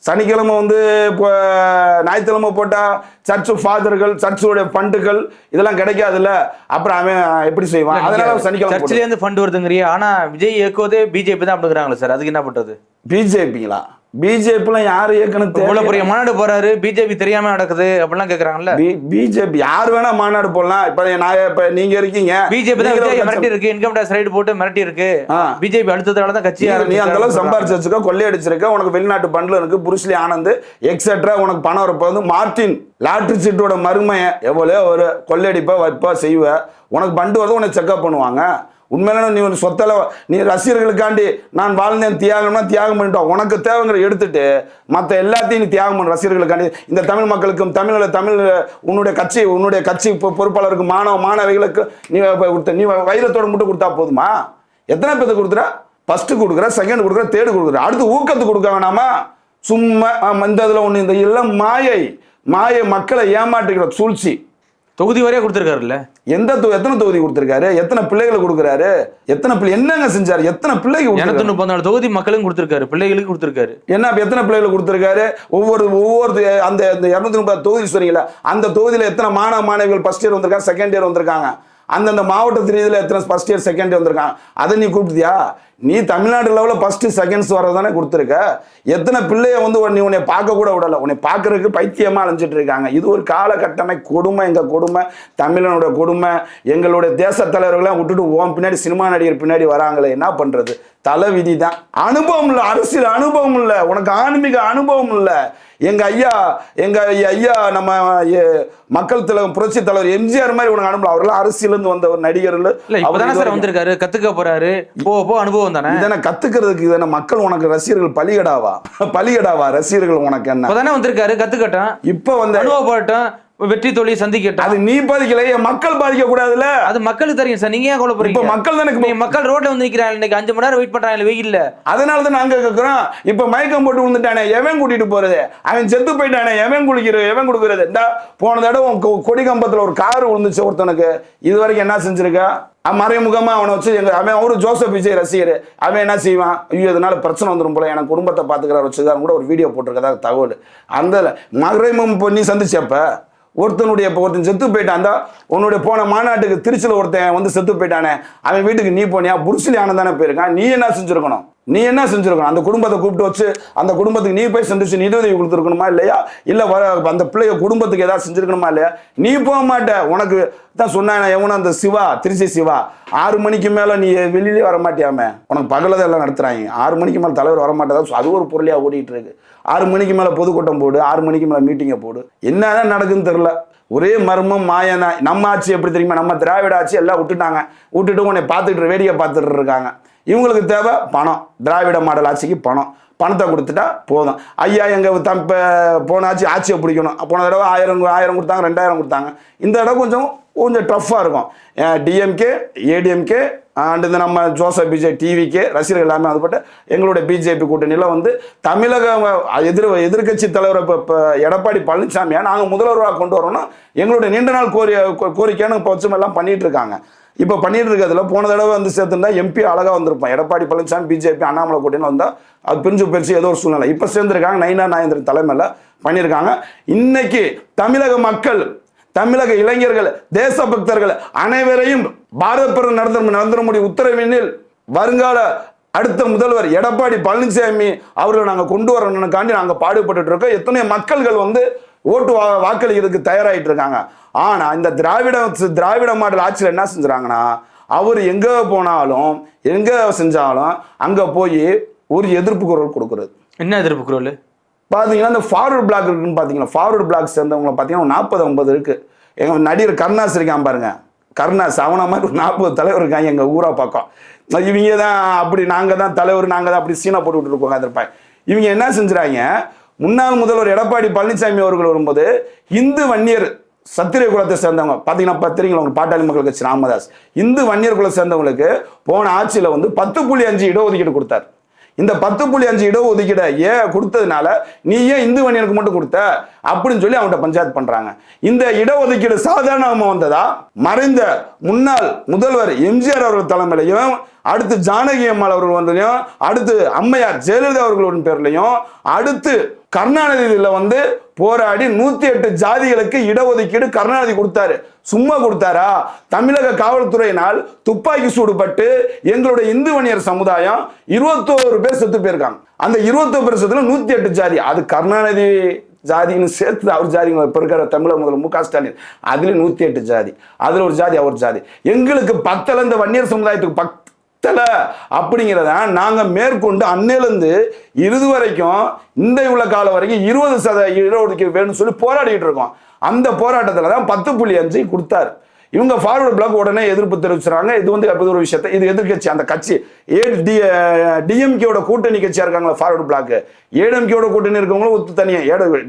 சனிக்கிழமை வந்து இப்போ ஞாயிற்றுக்கிழமை போட்டால் சர்ச்சு ஃபாதர்கள் சர்ச்சுடைய ஃபண்டுகள் இதெல்லாம் கிடைக்காதுல்ல? அப்புறம் அவன் எப்படி செய்வான்? அதனால சனிக்கிழமை போட்டான். சர்ச்சில இருந்து ஃபண்ட் வருதுங்கிறிய. ஆனா விஜய் இயக்குவதே பிஜேபி தான் அப்படிங்கிறாங்களே சார். அதுக்கு என்ன பண்றது? பிஜேபிங்களா பிஜேபிலாம் யார் இயக்கணும் இவ்வளவு பெரிய மாநாடு போறாரு? பிஜேபி தெரியாம நடக்குது அப்படிலாம் கேக்குறாங்கல்ல? பிஜேபி யார் வேணா மாநாடு போடலாம். இப்ப நான் இப்ப நீங்க இருக்கீங்க. பிஜேபி தான் மிரட்டி இருக்கு இன்கம் டேக்ஸ் ரைடு போட்டு மிரட்டி இருக்கு. பிஜேபி அடுத்ததால தான் கட்சி நீ- அந்த அளவுக்கு சம்பாரிச்சு வச்சுக்க கொள்ளையடிச்சிருக்க. உனக்கு வெளிநாட்டு பண்டில் இருக்கு. புருஸ்லி ஆனந்த் எக்ஸெட்ரா உனக்கு பணம் வரப்போ வந்து மார்டின் லாட்ரி சீட்டோட மருமைய எவ்வளோ ஒரு கொள்ளையடிப்ப வைப்ப செய்வ. உனக்கு பண்டு வருது உனக்கு செக்அப் பண்ணுவாங்க. உண்மையிலான நீ ஒரு சொத்தில் நீ ரசிகர்களுக்காண்டி நான் வாழ்ந்தேன் தியாகம்னா தியாகம் பண்ணிட்டோம். உனக்கு தேவைங்கிற எடுத்துட்டு மற்ற எல்லாத்தையும் நீ தியாகம் பண்ண ரசிகர்களுக்காண்டி. இந்த தமிழ் மக்களுக்கும் தமிழில் தமிழ் உன்னுடைய கட்சி உன்னுடைய கட்சி பொ- பொறுப்பாளருக்கு மாணவ மாணவிகளுக்கு நீ கொடுத்த நீ வைரத்தோடு மட்டும் கொடுத்தா போதுமா? எத்தனை பேர்த்து கொடுக்குற? ஃபஸ்ட்டு கொடுக்குற செகண்ட் கொடுக்குற தேர்டு கொடுக்குற. அடுத்து ஊக்கத்துக்கு கொடுக்க வேணாமா? சும்மா இந்த இதில் ஒன்று இந்த எல்லாம் மாயை மாயை மக்களை ஏமாற்றுகிற சூழ்ச்சி. தொகுதி வரையா கொடுத்துருக்காருல்ல? எந்த எத்தனை தொகுதி கொடுத்துருக்காரு? எத்தனை பிள்ளைகளை கொடுக்குறாரு? எத்தனை பிள்ளை என்னங்க செஞ்சாரு? எத்தனை பிள்ளைக்கு கொடுத்துருக்காரு? முப்பத்தி நாலு தொகுதி மக்களும் கொடுத்துருக்காரு பிள்ளைகளுக்கு கொடுத்துருக்காரு. என்ன எத்தனை பிள்ளைகளை கொடுத்துருக்காரு? ஒவ்வொரு ஒவ்வொரு அந்த இரநூத்தி முப்பது தொகுதி சொன்னீங்களா அந்த தொகுதியில் எத்தனை மாணவ மாணவிகள் ஃபர்ஸ்ட் இயர் வந்திருக்காங்க செகண்ட் இயர் வந்திருக்காங்க? அந்தந்த மாவட்ட ரீதியில் எத்தனை ஃபர்ஸ்ட் இயர் செகண்ட் இயர் வந்திருக்காங்க? அதை நீ கூப்பிட்டியா நீ தமிழ்நாடு லெவலில் ஃபஸ்ட்டு செகண்ட்ஸ் வரதானே கொடுத்துருக்க. எத்தனை பிள்ளைய வந்து நீ உன்னை பார்க்க கூட விடலை. உன்னை பார்க்கறதுக்கு பைத்தியமாக அழிஞ்சிட்டு இருக்காங்க. இது ஒரு காலகட்டமை கொடுமை எங்கள் கொடுமை தமிழனோட கொடுமை எங்களுடைய தேச தலைவர்கள்லாம் விட்டுட்டு ஓம் பின்னாடி சினிமா நடிகர் பின்னாடி வராங்களே என்ன பண்ணுறது தலை விதி தான் அனுபவம் இல்லை அரசியல் அனுபவம் இல்லை உனக்கு ஆன்மீக அனுபவம் இல்லை. எங்க ஐயா எங்க ஐயா- நம்ம மக்கள் தலைவர் புரட்சி தலைவர் எம்ஜிஆர் மாதிரி உனக்கு அனுபவம் அவரெல்லாம் அரசியலிருந்து வந்த ஒரு நடிகர் இல்ல. இப்பதானே சார் வந்திருக்காரு கத்துக்க போறாரு. போ போ அனுபவம் தானே? இதனை கத்துக்கிறதுக்கு இதனை மக்கள் உனக்கு ரசிகர்கள் பலிகடாவா? பலிகடாவா? ரசிகர்கள் உனக்கு என்ன? இப்பதானே வந்திருக்காரு கத்துக்கட்டும். இப்ப வந்து அனுபவப்படட்டும். வெற்றி தோல்வி சந்திக்கட்டும் அது நீ பாதிக்கலையே மக்கள் பாதிக்க கூடாதுல்ல அது மக்களுக்கு தெரியும் சார். நீங்க ஏன் கொலை இப்ப போறீங்க? மக்கள் தானே மக்கள் ரோட்ல வந்து நிக்கிறாங்க. இன்னைக்கு அஞ்சு மணி நேரம் வெயிட் பண்றாங்க. வெயில்ல அதனால தான் நாங்க கேட்கிறோம் இப்ப மயக்கம் போட்டு விழுந்துட்டானே எவன் கூட்டிட்டு போறது? அவன் செத்து போயிட்டானே எவன் குளிக்கிறது எவன் கொடுக்கறது? இந்த போன தடவை கொடி கம்பத்துல ஒரு கார் விழுந்துச்சு ஒருத்தனுக்கு. இது வரைக்கும் என்ன செஞ்சிருக்கா? மறைமுகமா அவனை வச்சு எங்க அவன் அவரு ஜோசப் விஜய் ரசிகர். அவன் என்ன செய்வான்? ஐயோ இதனால பிரச்சனை வந்துடும் போல. எனக்கு குடும்பத்தை பாத்துக்கிறார் வச்சுதான் கூட ஒரு வீடியோ போட்டிருக்கதா தகவல். அந்த மறைமுகம் இப்போ நீ சந்திச்சப்ப ஒருத்தனுடைய இப்போ ஒருத்தன் செத்து போயிட்டான். அந்த உன்னுடைய போன மாநாட்டுக்கு திருச்சியில் ஒருத்தன் வந்து செத்து போயிட்டானே. அவன் வீட்டுக்கு நீ போனியா? புருஷலி ஆனந்தானே போயிருக்கான். நீ என்ன செஞ்சுருக்கணும்? நீ என்ன செஞ்சுருக்கணும்? அந்த குடும்பத்தை கூப்பிட்டு வச்சு அந்த குடும்பத்துக்கு நீ போய் சந்திச்சு நிதியுதவி உதவி கொடுத்துருக்கணுமா இல்லையா? இல்லை வர அந்த பிள்ளைய குடும்பத்துக்கு ஏதாவது செஞ்சுருக்கணுமா இல்லையா? நீ போக மாட்ட. உனக்கு தான் சொன்னானே எவனும் அந்த சிவா திருச்சி சிவா. ஆறு மணிக்கு மேலே நீ வெளியிலே வர மாட்டியாமே உனக்கு பகலதெல்லாம் நடத்துறாங்க. ஆறு மணிக்கு மேலே தலைவர் வர மாட்டேதான் அது ஒரு பொருளியா ஓடிட்டு இருக்கு. ஆறு மணிக்கு மேலே பொதுக்கூட்டம் போடு ஆறு மணிக்கு மேலே மீட்டிங்கை போடு. என்னதான் நடக்குன்னு தெரில ஒரே மர்மம் மாயனா நம்ம ஆட்சி எப்படி தெரியுமா? நம்ம திராவிட ஆட்சி எல்லாம் விட்டுட்டாங்க. விட்டுட்டு உன்னை பார்த்துட்டு வேடிக்கை பார்த்துட்டு இருக்காங்க. இவங்களுக்கு தேவை பணம். திராவிட மாடல் ஆட்சிக்கு பணம். பணத்தை கொடுத்துட்டா போதும். ஐயா எங்கள் தம் இப்போ போன ஆட்சியை பிடிக்கணும். போன தடவை ஆயிரம் ஆயிரம் கொடுத்தாங்க ரெண்டாயிரம் கொடுத்தாங்க. இந்த தடவை கொஞ்சம் கொஞ்சம் டஃப்பாக இருக்கும். டிஎம்கே ஏடிஎம்கே அண்ட் இந்த நம்ம ஜோசப் பிஜே டிவிக்கு ரசிகர்கள் எல்லாமே அதுபட்ட எங்களுடைய பிஜேபி கூட்டணியில் வந்து தமிழக எதிர் எதிர்க்கட்சி தலைவர் இப்போ இப்போ எடப்பாடி பழனிசாமியை நாங்கள் முதல்வராக கொண்டு வரோம்னா எங்களுடைய நீண்ட நாள் கோரி கோரிக்கைன்னு இப்போ எல்லாம் பண்ணிட்டு இருக்காங்க. இப்போ பண்ணிட்டு இருக்கிறதுல போன தடவை வந்து சேர்த்துருந்தா எம்பி அழகாக வந்திருப்பான். எடப்பாடி பழனிசாமி பிஜேபி அண்ணாமலை கூட்டணியில் வந்தால் அது பிரிஞ்சு பிரிச்சு ஏதோ ஒரு சூழ்நிலை. இப்போ சேர்ந்துருக்காங்க நைனா நாயந்திரன் தலைமையில் பண்ணியிருக்காங்க. இன்னைக்கு தமிழக மக்கள் தமிழக இளைஞர்கள் தேசபக்தர்கள் அனைவரையும் பாரத பிரதமர் நரேந்திர நரேந்திர மோடி உத்தரவினில் வருங்கால அடுத்த முதல்வர் எடப்பாடி பழனிசாமி அவர்களை நாங்கள் கொண்டு வரணும்னுக்காண்டி நாங்கள் பாடுபட்டு இருக்கோம். எத்தனை மக்கள்கள் வந்து ஓட்டு வா- வாக்களிக்கிறதுக்கு தயாராகிட்டு இருக்காங்க. ஆனால் இந்த திராவிட திராவிட மாடல் ஆட்சியில் என்ன செஞ்சுறாங்கன்னா அவர் எங்கே போனாலும் எங்கே செஞ்சாலும் அங்கே போய் ஒரு எதிர்ப்பு குரல் கொடுக்குறது. என்ன எதிர்ப்பு குரல் பார்த்தீங்கன்னா இந்த ஃபார்வர்ட் பிளாக் இருக்குன்னு பார்த்தீங்கன்னா ஃபார்வர்ட் பிளாக் சேர்ந்தவங்க பார்த்தீங்கன்னா நாற்பது ஐம்பது இருக்கு. எங்க நடிகர் கருணாஸ் இருக்கான் பாருங்க. கருணாஸ் அவன மாதிரி ஒரு நாற்பது தலைவர் இருக்காங்க எங்கள் ஊரா பக்கம். இவங்க தான் அப்படி நாங்கள் தான் தலைவர் நாங்கள் தான் அப்படி சீனா போட்டு விட்டுருக்கோங்க அதிருப்பாங்க இவங்க என்ன செஞ்சுறாங்க? முன்னாள் முதல்வர் எடப்பாடி பழனிசாமி அவர்கள் வரும்போது இந்து வன்னியர் சத்திரிய குலத்தை சேர்ந்தவங்க. பார்த்தீங்கன்னா இப்ப தெரியுங்களா பாட்டாளி மக்கள் கட்சி ராமதாஸ். இந்து வன்னியர் குலத்தை சேர்ந்தவங்களுக்கு போன ஆட்சியில் வந்து பத்து புள்ளி அஞ்சு இடஒதுக்கீடு கொடுத்தார். இந்த பத்து புள்ளி அஞ்சு இடஒதுக்கீடை ஏன் கொடுத்ததுனால நீ ஏன் இந்து வணியனுக்கு மட்டும் கொடுத்த? அப்படின்னு சொல்லி அவன்கிட்ட பஞ்சாயத்து பண்றாங்க. இந்த இடஒதுக்கீடு சாதாரணமாக வந்ததா? மறைந்த முன்னாள் முதல்வர் எம்ஜிஆர் அவர்கள் தலைமையிலையும் அடுத்து ஜானகி அம்மாள் அவர்கள் வந்ததையும் அடுத்து அம்மையார் ஜெயலலிதா அவர்களின் பேர்லையும் அடுத்து கருணாநிதியில் வந்து போராடி நூத்தி எட்டு ஜாதிகளுக்கு இடஒதுக்கீடு கருணாநிதி கொடுத்தாரு. சும்மா கொடுத்தாரா? தமிழக காவல்துறையினால் துப்பாக்கி சூடுபட்டு எங்களுடைய இந்து வணிகர் சமுதாயம் இருபத்தோரு பேர் செத்து போயிருக்காங்க. அந்த இருபத்தோரு பேர் செத்துல நூத்தி எட்டு ஜாதி. அது கருணாநிதி ஜாதின்னு சேர்த்து அவர் ஜாதி. இப்போ இருக்கிற தமிழக முதல்வர் மு க ஸ்டாலின். அதுலேயும் நூத்தி எட்டு ஜாதி. அதுல ஒரு ஜாதி அவர் ஜாதி. எங்களுக்கு பத்தல இந்த வன்னியர் சமுதாயத்துக்கு பத்தல அப்படிங்கிறத நாங்க மேற்கொண்டு அன்னையிலேருந்து இறுதி வரைக்கும் இந்த உள்ள காலம் வரைக்கும் இருபது சத இடஒதுக்கீடு வேணும்னு சொல்லி போராடிட்டு இருக்கோம். அந்த போராட்டத்தில் தான் பத்து புள்ளி அஞ்சு கொடுத்தாரு. இவங்க ஃபார்வர்டு பிளாக் உடனே எதிர்ப்பு தெரிவிச்சுறாங்க. இது வந்து அப்படி ஒரு விஷயத்தை. இது எதிர்க்கட்சி அந்த கட்சி. ஏ டி கூட்டணி கட்சியா இருக்காங்களா ஃபார்வர்டு பிளாக் ஏடிஎம்கேவோட கூட்டணி இருக்கவங்களும் ஒத்து தனியா.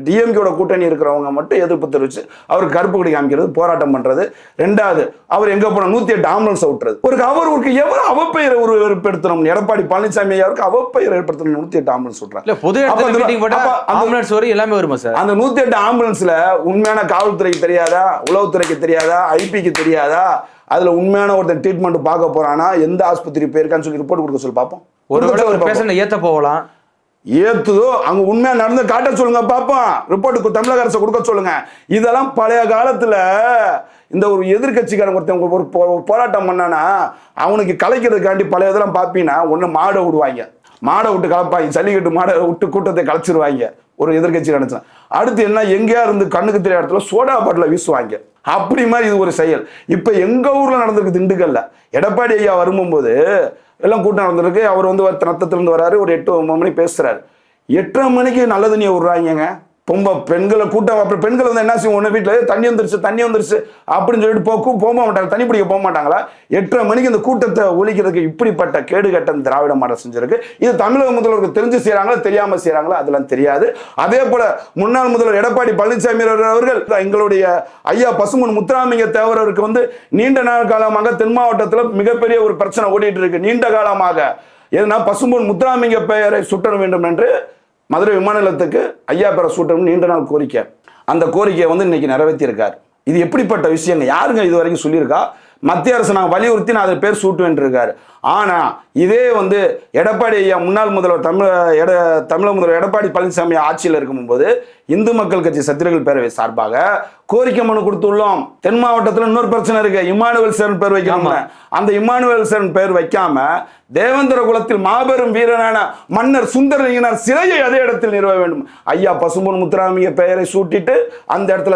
டிஎம்கேவோட கூட்டணி இருக்கிறவங்க மட்டும் எதிர்ப்பு தெரிவிச்சு அவருக்கு கருப்பு கொடி காமிக்கிறது போராட்டம் பண்றது. ரெண்டாவது அவர் எங்க போன நூத்தி எட்டு ஆம்புலன்ஸ் விட்டுறது. ஒரு அவருக்கு எவ்வளவு அவப்பெயரை ஒரு ஏற்படுத்தணும் எடப்பாடி பழனிசாமி ஐயாவுக்கு அவப்பெயர் ஏற்படுத்தணும் நூத்தி எட்டு ஆம்புலன்ஸ் விட்டுறாங்க பொது ஆம்புலன்ஸ் வரும் எல்லாமே வருமா சார்? அந்த நூத்தி எட்டு ஆம்புலன்ஸ்ல உண்மையான காவல்துறைக்கு தெரியாதா? உளவுத்துறைக்கு தெரியாதா? ஐபிக்கு தெரியாதா? அதுல உண்மையான ஒருத்தர் ட்ரீட்மெண்ட் பார்க்க போறானா? எந்த ஆஸ்பத்திரி போயிருக்கான்னு சொல்லி ரிப்போர்ட் கொடுக்க சொல்லி பார்ப்போம் ஒரு பார்ப்போம். பேஷண்ட் ஏத்த போகலாம். ஏத்துதோ அங்க உண்மையா நடந்து காட்ட சொல்லுங்க பாப்போம். ரிப்போர்ட் தமிழக அரசு கொடுக்க சொல்லுங்க. இதெல்லாம் பழைய காலத்துல இந்த ஒரு எதிர்க்கட்சிக்காரன் ஒருத்தன் ஒரு போராட்டம் பண்ணானா அவனுக்கு கலைக்கிறதுக்காண்டி பழைய இதெல்லாம் பார்ப்பீங்கன்னா ஒண்ணு மாடை விடுவாங்க. மாடை விட்டு கலப்பாங்க. ஜல்லிக்கட்டு மாடை விட்டு கூட்டத்தை கலைச்சிருவாங்க. ஒரு எதிர்க்கட்சி நினைச்சேன் அடுத்து என்ன எங்கேயா இருந்து கண்ணுக்கு தெரியாத இடத்துல சோடா பாட்டில வீசுவாங்க. அப்படி மாதிரி இது ஒரு செயல். இப்ப எங்க ஊர்ல நடந்திருக்கு திண்டுக்கல்ல. எடப்பாடி ஐயா வரும்போது எல்லாம் கூட்டம் நடந்திருக்கு. அவர் வந்து ஒரு ரத்தத்திலிருந்து வராரு. ஒரு எட்டு ஒன்பது மணி பேசுறாரு. எட்டரை மணிக்கு நல்ல தண்ணியை விட்றாங்கங்க. பொம்பை பெண்களை கூட்டம் அப்புறம் பெண்கள் வந்து என்ன செய்வோம் ஒன்று வீட்டில் தண்ணி வந்துருச்சு தண்ணி வந்துருச்சு அப்படின்னு சொல்லிட்டு போக்கு போக மாட்டாங்க தண்ணி பிடிக்க போக மாட்டாங்களா? எட்டரை மணிக்கு இந்த கூட்டத்தை ஒழிக்கிறதுக்கு இப்படிப்பட்ட கேடு கட்டம் திராவிட மாடல் செஞ்சிருக்கு. இது தமிழக முதல்வருக்கு தெரிஞ்சு செய்கிறாங்களோ தெரியாமல் செய்கிறாங்களோ அதெல்லாம் தெரியாது. அதே போல் முன்னாள் முதல்வர் எடப்பாடி பழனிசாமி அவர்கள் எங்களுடைய ஐயா பசுமன் முத்துராமிங்க தேவரருக்கு வந்து நீண்ட நாள் காலமாக தென் மாவட்டத்தில் மிகப்பெரிய ஒரு பிரச்சனை ஓடிட்டு இருக்கு. நீண்ட காலமாக ஏன்னா பசும்பொன் முத்துராமிங்க பெயரை சுட்டணும் வேண்டும் என்று மதுரை விமான நிலையத்துக்கு ஐயா பெற சூட்டணும் நீண்ட நாள் கோரிக்கை. அந்த கோரிக்கையை வந்து இன்னைக்கு நிறைவேற்றியிருக்கார். இது எப்படிப்பட்ட விஷயங்க? யாருங்க இது வரைக்கும் சொல்லியிருக்கா? மத்திய அரசு நான் வலியுறுத்தி நான் அதை பேர் சூட்டுவேன் இருக்காரு. ஆனா இதே வந்து எடப்பாடி ஐயா முன்னாள் முதல்வர் தமிழ் எட தமிழக முதல்வர் எடப்பாடி பழனிசாமி ஆட்சியில் இருக்கும்போது இந்து மக்கள் கட்சி சத்திரர்கள் பேரவை சார்பாக கோரிக்கை மனு கொடுத்துள்ளோம். தென் மாவட்டத்தில் இன்னொரு பிரச்சனை இருக்கு. இமானுவேல் சேரன் பேர் வைக்காம அந்த இமானுவேல் சேரன் பேர் வைக்காம தேவேந்திர குலத்தில் மாபெரும் வீரனான மன்னர் சுந்தரலிங்கனார் சிலையை அதே இடத்தில் நிறுவ வேண்டும். ஐயா பசும்பொன் முத்துராமிய பெயரை சூட்டிட்டு அந்த இடத்துல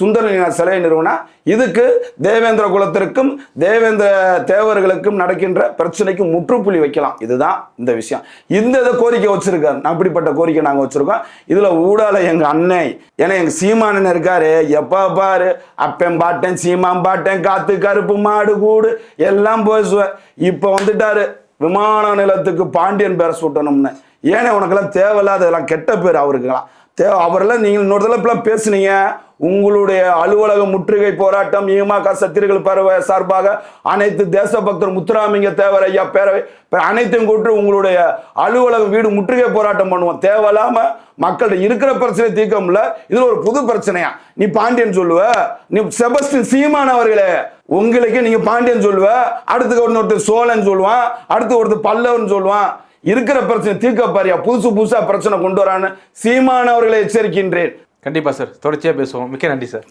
சுந்தரலிங்கனார் சிலையை நிறுவனா இதுக்கு தேவேந்திர குலத்திற்கும் தேவேந்திர தேவர்களுக்கும் நடக்கின்ற பிரச்சனைக்கு முற்றுப்புள்ளி வைக்கலாம். இதுதான் இந்த விஷயம். இந்த இதை கோரிக்கை வச்சிருக்காரு. அப்படிப்பட்ட கோரிக்கை நாங்கள் வச்சிருக்கோம். இதுல ஊடால எங்க அன்னை ஏன்னா எங்க சீமானன் இருக்காரு. எப்ப பாரு அப்பன் பாட்டேன் சீமான் பாட்டேன் காத்து கருப்பு மாடு கூடு எல்லாம் பேசுவேன் இப்ப வந்துட்டாரு. விமான நிலத்துக்கு பாண்டியன் பேரை சூட்டணும்னு. ஏனே உனக்கெல்லாம் தேவையில்லாத இதெல்லாம் கெட்ட பேர் அவருக்கெல்லாம். தேவை அவரெல்லாம் நீங்கள் இன்னொரு தடவை பேசுனீங்க. உங்களுடைய அலுவலக முற்றுகை போராட்டம் ஈமாக்கா சத்திரிகள் பறவை சார்பாக அனைத்து தேசபக்தர் முத்துராமிங்க தேவர் ஐயா பேரவை பே- அனைத்தையும் கூட்டு உங்களுடைய அலுவலகம் வீடு முற்றுகை போராட்டம் பண்ணுவோம். தேவையில்லாம மக்கள்கிட்ட இருக்கிற பிரச்சனை தீர்க்க முடியல. இதுல ஒரு புது பிரச்சனையா? நீ பாண்டியன் சொல்லுவ. நீ செபஸ்டின் சீமான் அவர்களே உங்களுக்கு நீங்க பாண்டியன் சொல்லுவ. அடுத்து ஒருத்தர் சோழன் சொல்லுவான். அடுத்து ஒருத்தர் பல்லவன் சொல்லுவான். இருக்கிற பிரச்சனை தீர்க்க பாரியா? புதுசு புதுசா பிரச்சனை கொண்டு வரான்னு சீமானவர்களை எச்சரிக்கின்றேன். கண்டிப்பா சார் தொடர்ச்சியா பேசுவோம். மிக்க நன்றி சார்